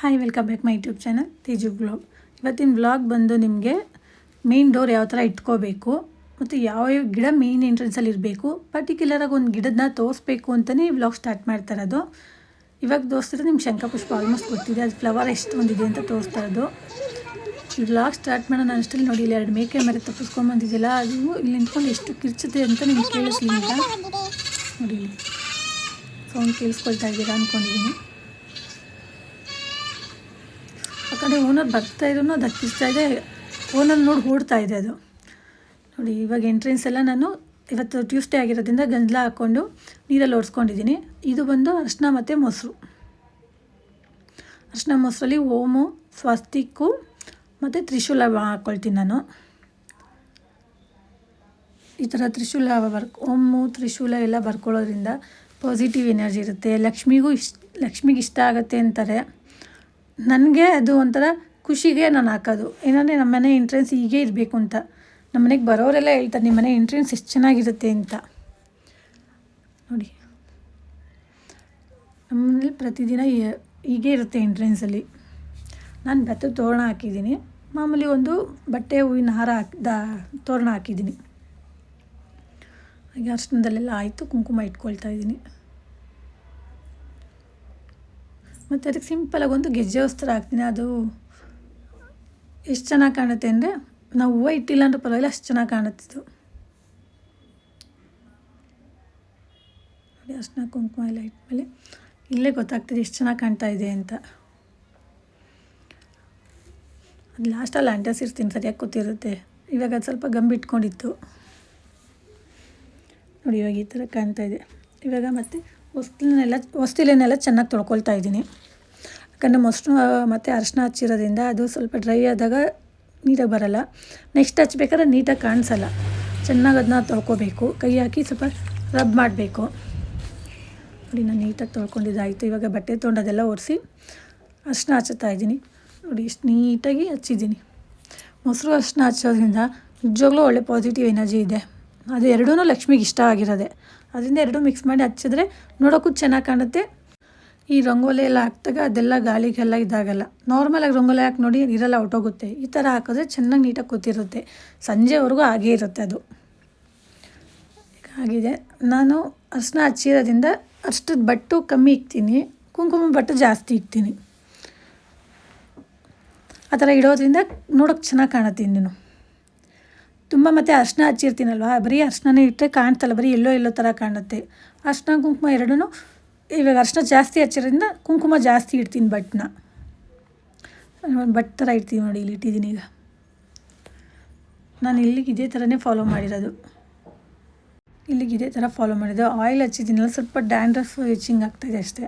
Hi welcome back my YouTube channel Teju blog ಇವತ್ತಿನ vlog ಬಂದು ನಿಮಗೆ ಮೇನ್ ಡೋರ್ ಯಾವ ಥರ ಇಟ್ಕೋಬೇಕು ಮತ್ತು ಯಾವ ಯಾವ ಗಿಡ ಮೇನ್ ಎಂಟ್ರೆನ್ಸಲ್ಲಿ ಇರಬೇಕು ಪರ್ಟಿಕ್ಯುಲರಾಗಿ ಒಂದು ಗಿಡದನ್ನ ತೋರಿಸ್ಬೇಕು ಅಂತಲೇ ಈ ವ್ಲಾಗ್ ಸ್ಟಾರ್ಟ್ ಮಾಡ್ತಾ ಇರೋದು. ಇವಾಗ ತೋರಿಸಿದ್ರೆ ನಿಮ್ಮ ಶಂಕಪುಷ್ಪ ಆಲ್ಮೋಸ್ಟ್ ಗೊತ್ತಿದೆ, ಅದು ಫ್ಲವರ್ ಎಷ್ಟು ಒಂದಿದೆ ಅಂತ ತೋರಿಸ್ತಾ ಇರೋದು. ಈ ವ್ಲಾಗ್ ಸ್ಟಾರ್ಟ್ ಮಾಡೋಣ ಅಷ್ಟರಲ್ಲಿ ನೋಡಿ, ಇಲ್ಲಿ ಎರಡು ಮೇಕೆ ಮರೆ ತಪ್ಪಿಸ್ಕೊಂಬಂದಿದ್ದಿಲ್ಲ ಅದು ಇಲ್ಲಿ ನಿಂತ್ಕೊಂಡು ಎಷ್ಟು ಕಿರ್ಚುತ್ತೆ ಅಂತ ನಿಮ್ಗೆ ಕೇಳಿಸ್ಲಿಲ್ಲ ನೋಡಿ ಸೌಂಡ್ ಕೇಳಿಸ್ಕೊಳ್ತಾ ಇದ್ದೀರಾ ಅಂದ್ಕೊಂಡಿದ್ದೀನಿ ಆ ಕಡೆ ಓನರ್ ಬರ್ತಾ ಇದ್ರೂ ಅದು ಇದೆ. ಓನರ್ ನೋಡಿ ಓಡ್ತಾ ಇದೆ ಅದು. ನೋಡಿ, ಇವಾಗ ಎಂಟ್ರೆನ್ಸ್ ಎಲ್ಲ ನಾನು ಇವತ್ತು ಟ್ಯೂಸ್ಡೇ ಆಗಿರೋದ್ರಿಂದ ಗಂಜಲ ಹಾಕ್ಕೊಂಡು ನೀರಲ್ಲಿ ಓಡಿಸ್ಕೊಂಡಿದ್ದೀನಿ. ಇದು ಬಂದು ಅರ್ಶಿನ ಮತ್ತು ಮೊಸರು. ಅರ್ಶಿನ ಮೊಸರಲ್ಲಿ ಓಮು, ಸ್ವಸ್ತಿಕ್ಕು ಮತ್ತು ತ್ರಿಶೂಲ ಹಾಕ್ಕೊಳ್ತೀನಿ ನಾನು. ಈ ಥರ ತ್ರಿಶೂಲ ಬರ್, ಓಮು, ತ್ರಿಶೂಲ ಎಲ್ಲ ಬರ್ಕೊಳ್ಳೋದ್ರಿಂದ ಪಾಸಿಟಿವ್ ಎನರ್ಜಿ ಇರುತ್ತೆ. ಲಕ್ಷ್ಮಿಗೂ ಇಷ್ಟ ಲಕ್ಷ್ಮಿಗೆ ಇಷ್ಟ ಆಗುತ್ತೆ ಅಂತಾರೆ. ನನಗೆ ಅದು ಒಂಥರ ಖುಷಿಗೆ ನಾನು ಹಾಕೋದು. ಏನಂದರೆ ನಮ್ಮ ಮನೆ ಎಂಟ್ರೆನ್ಸ್ ಹೀಗೆ ಇರಬೇಕು ಅಂತ. ನಮ್ಮ ಮನೆಗೆ ಬರೋರೆಲ್ಲ ಹೇಳ್ತಾರೆ, ನಿಮ್ಮ ಮನೆ ಎಂಟ್ರೆನ್ಸ್ ಎಷ್ಟು ಚೆನ್ನಾಗಿರುತ್ತೆ ಅಂತ. ನೋಡಿ. ನಮ್ಮನೇಲಿ ಪ್ರತಿದಿನ ಹೀಗೆ ಇರುತ್ತೆ ಎಂಟ್ರೆನ್ಸಲ್ಲಿ ನಾನು ಬೆತ್ತ ತೋರಣ ಹಾಕಿದ್ದೀನಿ. ಮಾಮೂಲಿ ಒಂದು ಬಟ್ಟೆ ಹೂವಿನ ಹಾರ ಹಾಕಿ, ದಾ, ತೋರಣ ಹಾಕಿದ್ದೀನಿ. ಹಾಗೆ ಅರ್ಶನದಲ್ಲೆಲ್ಲ ಆಯಿತು, ಕುಂಕುಮ ಇಟ್ಕೊಳ್ತಾ ಇದ್ದೀನಿ. ಮತ್ತು ಅದಕ್ಕೆ ಸಿಂಪಲಾಗಿ ಒಂದು ಗೆಜ್ಜೆ ವಸ್ತ್ರ ಹಾಕ್ತೀನಿ. ಅದು ಎಷ್ಟು ಚೆನ್ನಾಗಿ ಕಾಣುತ್ತೆ ಅಂದರೆ ನಾವು ಹೂವು ಇಟ್ಟಿಲ್ಲ ಅಂದ್ರೆ ಪರವಾಗಿಲ್ಲ, ಅಷ್ಟು ಚೆನ್ನಾಗಿ ಕಾಣುತ್ತಿದ್ದು ನೋಡಿ, ಅರ್ಶಿನ ಕುಂಕುಮ ಎಲ್ಲ ಇಟ್ಮೇಲೆ ಇಲ್ಲೇ ಗೊತ್ತಾಗ್ತದೆ ಎಷ್ಟು ಚೆನ್ನಾಗಿ ಕಾಣ್ತಾ ಇದೆ ಅಂತ. ಅದು ಲಾಸ್ಟಲ್ಲಿ ಅಂಟಿಸಿರ್ತೀನಿ ಸರಿಯಾಗಿ ಕೂತಿರುತ್ತೆ. ಇವಾಗ ಅದು ಸ್ವಲ್ಪ ಗಂಬಿ ಇಟ್ಕೊಂಡಿತ್ತು. ನೋಡಿ, ಇವಾಗ ಈ ಥರ ಕಾಣ್ತಾ ಇದೆ. ಇವಾಗ ಮತ್ತೆ ಹೊಸ್ತಿಲನ್ನೆಲ್ಲ ಹೊಸ್ತಿಲನ್ನೆಲ್ಲ ಚೆನ್ನಾಗಿ ತೊಳ್ಕೊಳ್ತಾ ಇದ್ದೀನಿ. ಯಾಕಂದರೆ ಮೊಸರು ಮತ್ತು ಅರಿಶಿನ ಹಚ್ಚಿರೋದ್ರಿಂದ ಅದು ಸ್ವಲ್ಪ ಡ್ರೈ ಆದಾಗ ನೀಟಾಗಿ ಬರಲ್ಲ. ನೆಕ್ಸ್ಟ್ ಹಚ್ಬೇಕಾದ್ರೆ ನೀಟಾಗಿ ಕಾಣಿಸಲ್ಲ. ಚೆನ್ನಾಗಿ ಅದನ್ನ ತೊಳ್ಕೊಬೇಕು. ಕೈ ಹಾಕಿ ಸ್ವಲ್ಪ ರಬ್ ಮಾಡಬೇಕು. ನೋಡಿ, ನಾನು ನೀಟಾಗಿ ತೊಳ್ಕೊಂಡಿದ್ದಾಯಿತು. ಇವಾಗ ಬಟ್ಟೆ ತೊಗೊಂಡು ಅದೆಲ್ಲ ಒರೆಸಿ ಅರಿಶಿನ ಹಚ್ಚುತ್ತಾ ಇದ್ದೀನಿ. ನೋಡಿ, ಇಷ್ಟು ನೀಟಾಗಿ ಹಚ್ಚಿದ್ದೀನಿ. ಮೊಸರು ಅರಿಶಿನ ಹಚ್ಚೋದ್ರಿಂದ ನಿಜವಾಗ್ಲೂ ಒಳ್ಳೆ ಪಾಸಿಟಿವ್ ಎನರ್ಜಿ ಇದೆ. ಅದು ಎರಡೂ ಲಕ್ಷ್ಮಿಗೆ ಇಷ್ಟ ಆಗಿರೋದೆ. ಅದರಿಂದ ಎರಡೂ ಮಿಕ್ಸ್ ಮಾಡಿ ಹಚ್ಚಿದ್ರೆ ನೋಡೋಕ್ಕೂ ಚೆನ್ನಾಗಿ ಕಾಣುತ್ತೆ. ಈ ರಂಗೋಲಿ ಎಲ್ಲ ಹಾಕಿದಾಗ ಅದೆಲ್ಲ ಗಾಳಿಗೆಲ್ಲ ಇದಾಗಲ್ಲ. ನಾರ್ಮಲಾಗಿ ರಂಗೋಲಿ ಹಾಕಿ ನೋಡಿ ಇರಲ್ಲ ಹೊಟ್ಟೋಗುತ್ತೆ ಈ ಥರ ಹಾಕಿದ್ರೆ ಚೆನ್ನಾಗಿ ನೀಟಾಗಿ ಕೂತಿರುತ್ತೆ. ಸಂಜೆವರೆಗೂ ಹಾಗೇ ಇರುತ್ತೆ ಅದು. ಆಗಿದೆ ನಾನು ಅರ್ಶಿನ ಹಚ್ಚಿರೋದ್ರಿಂದ ಅಷ್ಟದ ಬಟ್ಟು ಕಮ್ಮಿ ಇಕ್ತೀನಿ. ಕುಂಕುಮ ಬಟ್ಟು ಜಾಸ್ತಿ ಇಕ್ತೀನಿ. ಆ ಥರ ಇಡೋದ್ರಿಂದ ನೋಡೋಕ್ಕೆ ಚೆನ್ನಾಗಿ ಕಾಣುತ್ತೆ ಇನ್ನೂ. ತುಂಬ ಮತ್ತೆ ಅರ್ಶಿನ ಹಚ್ಚಿರ್ತೀನಲ್ವ? ಬರೀ ಅರ್ಶನೇ ಇಟ್ಟರೆ ಕಾಣ್ತಲ್ಲ, ಬರೀ ಎಲ್ಲೋ ಎಲ್ಲೋ ಥರ ಕಾಣುತ್ತೆ. ಅರ್ಶಿನ, ಕುಂಕುಮ ಎರಡೂ ಇವಾಗ ಅರ್ಶಿನ ಜಾಸ್ತಿ ಹಚ್ಚಿರೋದ್ರಿಂದ ಕುಂಕುಮ ಜಾಸ್ತಿ ಇಡ್ತೀನಿ ಒಂದು ಬಟ್ ಥರ ಇಡ್ತೀನಿ ನೋಡಿ, ಇಲ್ಲಿ ಇಟ್ಟಿದ್ದೀನಿ ಈಗ. ನಾನು ಇಲ್ಲಿಗೆ ಇದೇ ಥರನೇ ಫಾಲೋ ಮಾಡಿರೋದು. ಇಲ್ಲಿಗೆ ಇದೇ ಥರ ಫಾಲೋ ಮಾಡಿದ್ದು. ಆಯಿಲ್ ಹಚ್ಚಿದ್ದೀನಲ್ಲ, ಸ್ವಲ್ಪ ಡ್ಯಾಂಡ್ರಫ್ ಹೆಚ್ಚಿಂಗ್ ಆಗ್ತಾಯಿದೆ ಅಷ್ಟೇ.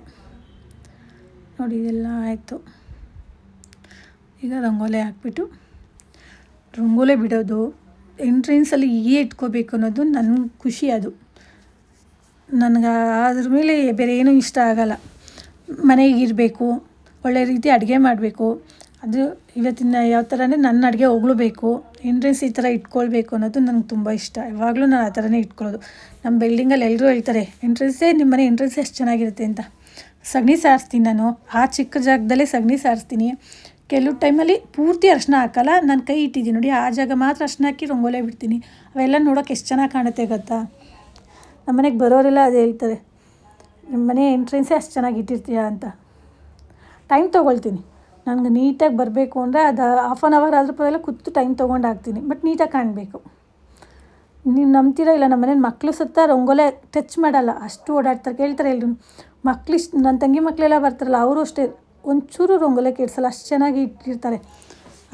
ನೋಡಿ, ಇದೆಲ್ಲ ಆಯಿತು. ಈಗ ರಂಗೋಲೆ ಹಾಕ್ಬಿಟ್ಟು ರಂಗೋಲೆ ಬಿಡೋದು. ಎಂಟ್ರೆನ್ಸಲ್ಲಿ ಹೀಗೆ ಇಟ್ಕೋಬೇಕು ಅನ್ನೋದು ನನ್ನ ಖುಷಿ ಅದು. ನನಗೆ ಅದ್ರ ಮೇಲೆ ಬೇರೆ ಏನೂ ಇಷ್ಟ ಆಗಲ್ಲ. ಮನೆಗೆ ಇರಬೇಕು, ಒಳ್ಳೆ ರೀತಿ ಅಡುಗೆ ಮಾಡಬೇಕು, ಅದು ಇವತ್ತಿನ ಯಾವ ಥರ ನನ್ನ ಅಡುಗೆ ಹೋಗ್ಲೂಬೇಕು ಎಂಟ್ರೆನ್ಸ್ ಈ ಥರ ಇಟ್ಕೊಳ್ಬೇಕು ಅನ್ನೋದು ನನಗೆ ತುಂಬ ಇಷ್ಟ. ಯಾವಾಗಲೂ ನಾನು ಆ ಥರನೇ ಇಟ್ಕೊಳ್ಳೋದು. ನಮ್ಮ ಬಿಲ್ಡಿಂಗಲ್ಲಿ ಎಲ್ಲರೂ ಹೇಳ್ತಾರೆ ಎಂಟ್ರೆನ್ಸೇ ನಿಮ್ಮ ಮನೆ ಎಂಟ್ರೆನ್ಸ್ ಎಷ್ಟು ಚೆನ್ನಾಗಿರುತ್ತೆ ಅಂತ. ಸಗಣಿ ಸಾರಿಸ್ತೀನಿ ನಾನು. ಆ ಚಿಕ್ಕ ಜಾಗದಲ್ಲೇ ಸಗಣಿ ಸಾರಿಸ್ತೀನಿ. ಕೆಲವು ಟೈಮಲ್ಲಿ ಪೂರ್ತಿ ಅರ್ಶನ ಹಾಕಲ್ಲ. ನಾನು ಕೈ ಇಟ್ಟಿದ್ದೀನಿ ನೋಡಿ, ಆ ಜಾಗ ಮಾತ್ರ ಅರ್ಶನ ಹಾಕಿ ರಂಗೋಲೆ ಬಿಡ್ತೀನಿ. ಅವೆಲ್ಲ ನೋಡೋಕೆ ಎಷ್ಟು ಚೆನ್ನಾಗಿ ಕಾಣುತ್ತೆ ಗೊತ್ತಾ? ನಮ್ಮ ಮನೆಗೆ ಬರೋರೆಲ್ಲ ಅದು ಹೇಳ್ತಾರೆ. ನಿಮ್ಮ ಮನೆ ಎಂಟ್ರೆನ್ಸೇ ಅಷ್ಟು ಚೆನ್ನಾಗಿ ಇಟ್ಟಿರ್ತೀಯ ಅಂತ. ಟೈಮ್ ತೊಗೊಳ್ತೀನಿ. ನನಗೆ ನೀಟಾಗಿ ಬರಬೇಕು ಅಂದರೆ ಅದು ಹಾಫ್ ಆನ್ ಅವರ್ ಆದರೂ ಪರವಾಗಿಲ್ಲ ಕೂತು ಟೈಮ್ ತೊಗೊಂಡು ಹಾಕ್ತೀನಿ. ಬಟ್ ನೀಟಾಗಿ ಕಾಣಬೇಕು. ನೀವು ನಂಬ್ತೀರ ಇಲ್ಲ? ನಮ್ಮ ಮನೇಲಿ ಮಕ್ಕಳು ಸುತ್ತ ರಂಗೋಲೆ ಟಚ್ ಮಾಡಲ್ಲ. ಅಷ್ಟು ಓಡಾಡ್ತಾರೆ. ಕೇಳ್ತಾರೆ ಎಲ್ಲರೂ ಮಕ್ಳು ನನ್ನ ತಂಗಿ ಮಕ್ಕಳೆಲ್ಲ ಬರ್ತಾರಲ್ಲ, ಅವರು ಅಷ್ಟೇ. ಒಂಚೂರು ರಂಗೋಲೆ ಕೆಡಿಸಲ್ಲ, ಅಷ್ಟು ಚೆನ್ನಾಗಿ ಇಟ್ಟಿರ್ತಾರೆ.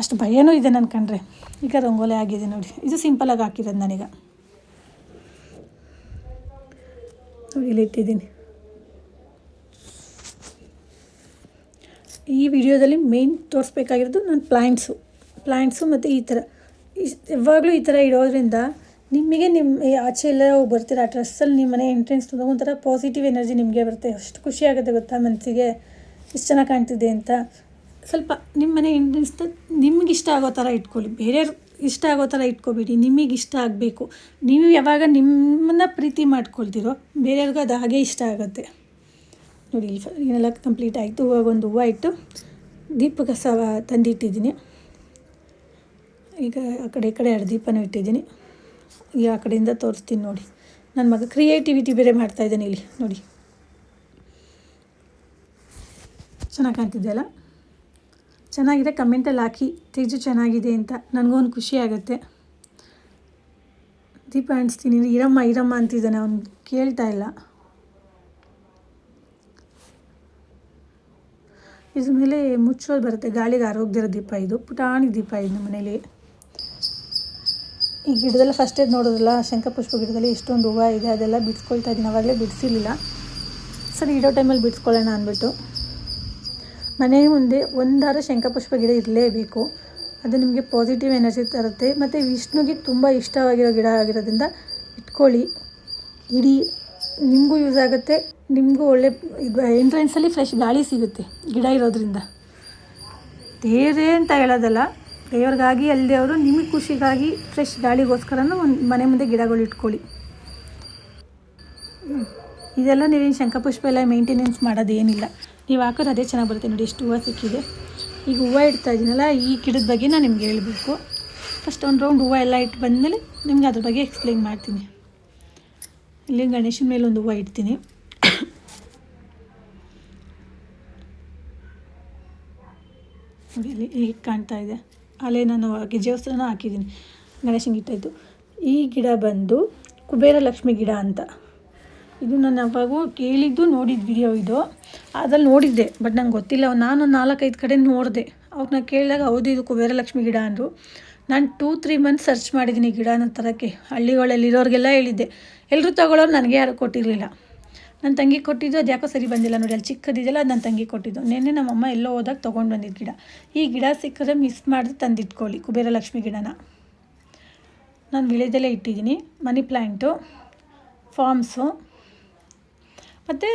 ಅಷ್ಟು ಭಯನೂ ಇದೆ ನನ್ನ ಕಂಡ್ರೆ. ಈಗ ರಂಗೋಲೆ ಆಗಿದೆ ನೋಡಿ. ಇದು ಸಿಂಪಲಾಗಿ ಹಾಕಿರೋದು ನಾನೀಗ. ಇಲ್ಲಿ ಇಟ್ಟಿದ್ದೀನಿ. ಈ ವಿಡಿಯೋದಲ್ಲಿ ಮೇಯ್ನ್ ತೋರಿಸ್ಬೇಕಾಗಿರೋದು ನನ್ನ ಪ್ಲ್ಯಾಂಟ್ಸು ಪ್ಲ್ಯಾಂಟ್ಸು ಮತ್ತು ಈ ಥರ ಯಾವಾಗಲೂ ಈ ಥರ ಇಡೋದ್ರಿಂದ ನಿಮಗೆ ನಿಮ್ಮ ಆಚೆ ಎಲ್ಲ ಬರ್ತೀರ? ಆ ಡ್ರೆಸ್ಸಲ್ಲಿ ನಿಮ್ಮ ಮನೆ ಎಂಟ್ರೆನ್ಸ್ ಒಂಥರ ಪಾಸಿಟಿವ್ ಎನರ್ಜಿ ನಿಮಗೆ ಬರುತ್ತೆ. ಅಷ್ಟು ಖುಷಿ ಆಗುತ್ತೆ ಗೊತ್ತಾ ಮನಸ್ಸಿಗೆ ಎಷ್ಟು ಚೆನ್ನಾಗಿ ಕಾಣ್ತಿದೆ ಅಂತ. ಸ್ವಲ್ಪ ನಿಮ್ಮ ಮನೆ ಎಂಟ್ರೆನ್ಸ್ನ ನಿಮ್ಗೆ ಇಷ್ಟ ಆಗೋ ಥರ ಇಟ್ಕೊಳ್ಳಿ. ಬೇರೆಯವ್ರು ಇಷ್ಟ ಆಗೋ ಥರ ಇಟ್ಕೊಬೇಡಿ. ನಿಮಗೆ ಇಷ್ಟ ಆಗಬೇಕು. ನೀವು ಯಾವಾಗ ನಿಮ್ಮನ್ನು ಪ್ರೀತಿ ಮಾಡ್ಕೊಳ್ತೀರೋ, ಬೇರೆಯವ್ರಿಗೂ ಅದು ಹಾಗೆ ಇಷ್ಟ ಆಗುತ್ತೆ. ನೋಡಿ ಏನೆಲ್ಲ ಕಂಪ್ಲೀಟ್ ಆಯಿತು. ಇವಾಗ ಒಂದು ಹೂವು ಇಟ್ಟು ದೀಪ ಕಸ ತಂದಿಟ್ಟಿದ್ದೀನಿ. ಈಗ ಆ ಕಡೆ ಈ ಕಡೆ ಎರಡು ದೀಪನೂ ಇಟ್ಟಿದ್ದೀನಿ. ಈಗ ಆ ಕಡೆಯಿಂದ ತೋರಿಸ್ತೀನಿ ನೋಡಿ. ನನ್ನ ಮಗ ಕ್ರಿಯೇಟಿವಿಟಿ ಬೇರೆ ಮಾಡ್ತಾ ಇದ್ದಾನೆ ಇಲ್ಲಿ. ನೋಡಿ. ಚೆನ್ನಾಗಿ ಕಾಣ್ತಿದೆಯಲ್ಲ ಚೆನ್ನಾಗಿದೆ, ಕಮೆಂಟಲ್ಲಿ ಹಾಕಿ. ತೇಜು ಚೆನ್ನಾಗಿದೆ ಅಂತ ನನಗೂ ಒಂದು ಖುಷಿ ಆಗುತ್ತೆ. ದೀಪ ಅಣಿಸ್ತೀನಿ ಇರಮ್ಮ ಇರಮ್ಮ ಅಂತಿದ್ದಾನೆ. ಅವನು ಕೇಳ್ತಾ ಇಲ್ಲ. ಇದ್ರ ಮೇಲೆ ಮುಚ್ಚೋದು ಬರುತ್ತೆ. ಗಾಳಿಗೆ ಆರೋಗ್ಯದ ದೀಪ ಇದು. ಪುಟಾಣಿ ದೀಪ ಇದು ನಮ್ಮ ಮನೇಲಿ. ಈ ಗಿಡದಲ್ಲ ಫಸ್ಟ್ ಇದು ನೋಡೋದಲ್ಲ ಶಂಖಪುಷ್ಪ ಗಿಡದಲ್ಲಿ ಎಷ್ಟೊಂದು ಹೂವು ಇದೆ, ಅದೆಲ್ಲ ಬಿಡಿಸ್ಕೊಳ್ತಾ ಇದ್ದೀನಿ. ಅವಾಗಲೇ ಬಿಡಿಸಿರ್ಲಿಲ್ಲ. ಸರಿ, ಇಡೋ ಟೈಮಲ್ಲಿ ಬಿಡಿಸ್ಕೊಳ್ಳೋಣ ಅಂದ್ಬಿಟ್ಟು. ಮನೆ ಮುಂದೆ ಒಂದಾರ ಶಂಖಪುಷ್ಪ ಗಿಡ ಇರಲೇಬೇಕು. ಅದು ನಿಮಗೆ ಪಾಸಿಟಿವ್ ಎನರ್ಜಿ ತರುತ್ತೆ. ಮತ್ತು ವಿಷ್ಣುಗೆ ತುಂಬ ಇಷ್ಟವಾಗಿರೋ ಗಿಡ ಆಗಿರೋದ್ರಿಂದ ಇಟ್ಕೊಳ್ಳಿ. ಇಡೀ ನಿಮಗೂ ಯೂಸ್ ಆಗುತ್ತೆ. ನಿಮಗೂ ಒಳ್ಳೆ ಇದು ಎಂಟ್ರೆನ್ಸಲ್ಲಿ ಫ್ರೆಶ್ ಗಾಳಿ ಸಿಗುತ್ತೆ ಗಿಡ ಇರೋದ್ರಿಂದ. ದೇವರೇ ಅಂತ ಹೇಳೋದಲ್ಲ, ದೇವ್ರಿಗಾಗಿ ಅಲ್ಲದೆ ಅವರು ನಿಮಗೆ ಖುಷಿಗಾಗಿ ಫ್ರೆಶ್ ಗಾಳಿಗೋಸ್ಕರನೂ ಒಂದು ಮನೆ ಮುಂದೆ ಗಿಡಗಳು ಇಟ್ಕೊಳ್ಳಿ. ಇದೆಲ್ಲ ನೀವೇನು ಶಂಖಪುಷ್ಪ ಎಲ್ಲ ಮೇಂಟೆನೆನ್ಸ್ ಮಾಡೋದೇನಿಲ್ಲ. ನೀವು ಹಾಕಿದ್ರೆ ಅದೇ ಚೆನ್ನಾಗಿ ಬರುತ್ತೆ ನೋಡಿ, ಎಷ್ಟು ಹೂವು ಸಿಕ್ಕಿದೆ. ಈಗ ಹೂವು ಇಡ್ತಾ ಇದ್ದೀನಲ್ಲ ಈ ಗಿಡದ ಬಗ್ಗೆ ನಾನು ನಿಮ್ಗೆ ಹೇಳಬೇಕು. ಫಸ್ಟ್ ಒಂದು ರೌಂಡ್ ಹೂವು ಎಲ್ಲ ಇಟ್ಟು ಬಂದಮೇಲೆ ನಿಮ್ಗೆ ಅದ್ರ ಬಗ್ಗೆ ಎಕ್ಸ್ಪ್ಲೈನ್ ಮಾಡ್ತೀನಿ. ಇಲ್ಲಿ ಗಣೇಶನ ಮೇಲೆ ಒಂದು ಹೂವು ಇಡ್ತೀನಿ. ನೋಡಿ ಇಲ್ಲಿ ಈಗ ಕಾಣ್ತಾ ಇದೆ. ಅಲ್ಲೇ ನಾನು ಗೆಜ್ಜೆವಸ್ತ್ರನ ಹಾಕಿದ್ದೀನಿ. ಗಣೇಶನಿಗೆ ಇಟ್ಟಾಯಿತು ಈ ಗಿಡ ಬಂದು ಕುಬೇರ ಲಕ್ಷ್ಮಿ ಗಿಡ ಅಂತ. ಇದು ನಾನು ಅವಾಗೂ ಕೇಳಿದ್ದು ನೋಡಿದ ವಿಡಿಯೋ ಇದು ಅದ್ರಲ್ಲಿ ನೋಡಿದ್ದೆ ಬಟ್ ನಂಗೆ ಗೊತ್ತಿಲ್ಲ. ನಾನು ನಾಲ್ಕೈದು ಕಡೆ ನೋಡಿದೆ. ಅವ್ರನ್ನ ಕೇಳಿದಾಗ, ಹೌದು, ಇದು ಕುಬೇರಲಕ್ಷ್ಮಿ ಗಿಡ ಅಂದರು. ನಾನು ಟೂ ತ್ರೀ ಮಂತ್ಸ್ ಸರ್ಚ್ ಮಾಡಿದ್ದೀನಿ ಗಿಡನ ತರೋಕ್ಕೆ. ಹಳ್ಳಿಗಳಲ್ಲಿರೋರಿಗೆಲ್ಲ ಹೇಳಿದ್ದೆ. ಎಲ್ಲರೂ ತಗೊಳ್ಳೋರು ನನಗೆ ಯಾರು ಕೊಟ್ಟಿರಲಿಲ್ಲ. ನನ್ನ ತಂಗಿ ಕೊಟ್ಟಿದ್ದು ಅದು ಯಾಕೋ ಸರಿ ಬಂದಿಲ್ಲ ನೋಡಿ ಅಲ್ಲಿ ಚಿಕ್ಕದಿದೆಯಲ್ಲ ಅದು ನನ್ನ ತಂಗಿ ಕೊಟ್ಟಿದ್ದು. ನಿನ್ನೆ ನಮ್ಮಮ್ಮ ಎಲ್ಲೋ ಹೋದಾಗ ತೊಗೊಂಡು ಬಂದಿದ್ದು ಗಿಡ. ಈ ಗಿಡ ಸಿಕ್ಕಿದ್ರೆ ಮಿಸ್ ಮಾಡಿದ್ರೆ ತಂದಿಟ್ಕೊಳ್ಳಿ ಕುಬೇರಲಕ್ಷ್ಮಿ ಗಿಡನ. ನಾನು ವಿಳೆದೆಲ್ಲೇ ಇಟ್ಟಿದ್ದೀನಿ ಮನಿ ಪ್ಲ್ಯಾಂಟು ಫಾರ್ಮ್ಸು ಮತ್ತು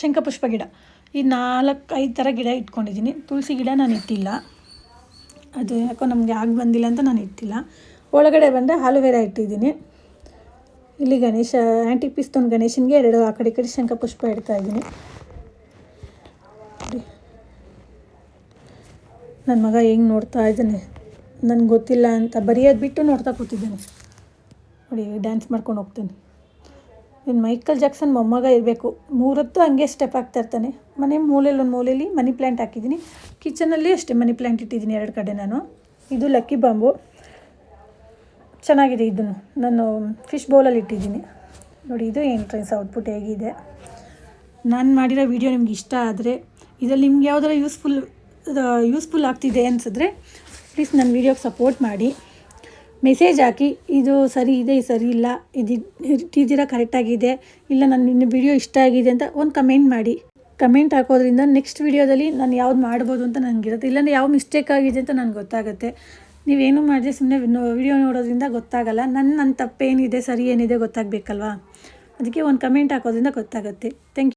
ಶಂಖಪುಷ್ಪ ಗಿಡ. ಈ ನಾಲ್ಕು, ಐದು ಥರ ಗಿಡ ಇಟ್ಕೊಂಡಿದ್ದೀನಿ. ತುಳಸಿ ಗಿಡ ನಾನು ಇಟ್ಟಿಲ್ಲ. ಅದು ಯಾಕೋ ನಮಗೆ ಆಗಿ ಬಂದಿಲ್ಲ ಅಂತ ನಾನು ಇಟ್ಟಿಲ್ಲ. ಒಳಗಡೆ ಬಂದರೆ ಹಾಲುವೆರ ಇಟ್ಟಿದ್ದೀನಿ. ಇಲ್ಲಿ ಗಣೇಶ ಆ್ಯಂಟಿ ಪಿಸ್ತೋನ್ ಗಣೇಶನಿಗೆ ಎರಡು, ಆ ಕಡೆ ಕಡೆ ಶಂಖಪುಷ್ಪ ಇಡ್ತಾ ಇದ್ದೀನಿ. ನನ್ನ ಮಗ ಹೆಂಗೆ ನೋಡ್ತಾ ಇದ್ದಾನೆ. ನನಗೆ ಗೊತ್ತಿಲ್ಲ ಅಂತ, ಬರೆಯೋದು ಬಿಟ್ಟು ನೋಡ್ತಾ ಕೂತಿದ್ದಾನೆ. ನೋಡಿ ಡ್ಯಾನ್ಸ್ ಮಾಡ್ಕೊಂಡು ಹೋಗ್ತಾನೆ. ಇನ್ನು ಮೈಕಲ್ ಜಾಕ್ಸನ್ ಮೊಮ್ಮಗ ಇರಬೇಕು. ಮೂರತ್ತು ಹಂಗೆ ಸ್ಟೆಪ್ ಆಗ್ತಾ ಇರ್ತಾನೆ. ಮನೆ ಮೂಲೆಯಲ್ಲಿ ಒಂದು ಮೂಲೆಯಲ್ಲಿ ಮನಿ ಪ್ಲ್ಯಾಂಟ್ ಹಾಕಿದ್ದೀನಿ. ಕಿಚನಲ್ಲಿ ಅಷ್ಟೇ ಮನಿ ಪ್ಲ್ಯಾಂಟ್ ಇಟ್ಟಿದ್ದೀನಿ ಎರಡು ಕಡೆ ನಾನು. ಇದು ಲಕ್ಕಿ ಬಾಂಬು ಚೆನ್ನಾಗಿದೆ ಇದನ್ನು. ನಾನು ಫಿಶ್ ಬೌಲಲ್ಲಿ ಇಟ್ಟಿದ್ದೀನಿ. ನೋಡಿ, ಇದು ಎಂಟ್ರೆನ್ಸ್ ಔಟ್ಪುಟ್ ಹೇಗಿದೆ. ನಾನು ಮಾಡಿರೋ ವಿಡಿಯೋ ನಿಮ್ಗೆ ಇಷ್ಟ ಆದರೆ, ಇದರಲ್ಲಿ ನಿಮ್ಗೆ ಯಾವ್ದಾರ ಯೂಸ್ಫುಲ್ ಯೂಸ್ಫುಲ್ ಆಗ್ತಿದೆ ಅನಿಸಿದ್ರೆ ಪ್ಲೀಸ್ ನನ್ನ ವೀಡಿಯೋಗೆ ಸಪೋರ್ಟ್ ಮಾಡಿ. ಮೆಸೇಜ್ ಹಾಕಿ, ಇದು ಸರಿ, ಇದೆ ಇದು ಸರಿ ಇಲ್ಲ, ಇದು ಇಟ್ಟಿದ್ದೀರಾ ಕರೆಕ್ಟಾಗಿದೆ ಇಲ್ಲ ನಾನು ನಿನ್ನ ವಿಡಿಯೋ ಇಷ್ಟ ಆಗಿದೆ ಅಂತ ಒಂದು ಕಮೆಂಟ್ ಮಾಡಿ. ಕಮೆಂಟ್ ಹಾಕೋದ್ರಿಂದ ನೆಕ್ಸ್ಟ್ ವಿಡಿಯೋದಲ್ಲಿ ನಾನು ಯಾವ್ದು ಮಾಡ್ಬೋದು ಅಂತ ನನಗಿರುತ್ತೆ. ಇಲ್ಲಾಂದರೆ ಯಾವ ಮಿಸ್ಟೇಕ್ ಆಗಿದೆ ಅಂತ ನನಗೆ ಗೊತ್ತಾಗುತ್ತೆ. ನೀವೇನು ಮಾಡಿದೆ ಸುಮ್ಮನೆ ವಿಡಿಯೋ ನೋಡೋದ್ರಿಂದ ಗೊತ್ತಾಗಲ್ಲ. ನನ್ನ ನನ್ನ ತಪ್ಪೇನಿದೆ, ಸರಿ ಏನಿದೆ ಗೊತ್ತಾಗಬೇಕಲ್ವಾ? ಅದಕ್ಕೆ ಒಂದು ಕಮೆಂಟ್ ಹಾಕೋದ್ರಿಂದ ಗೊತ್ತಾಗುತ್ತೆ. Thank you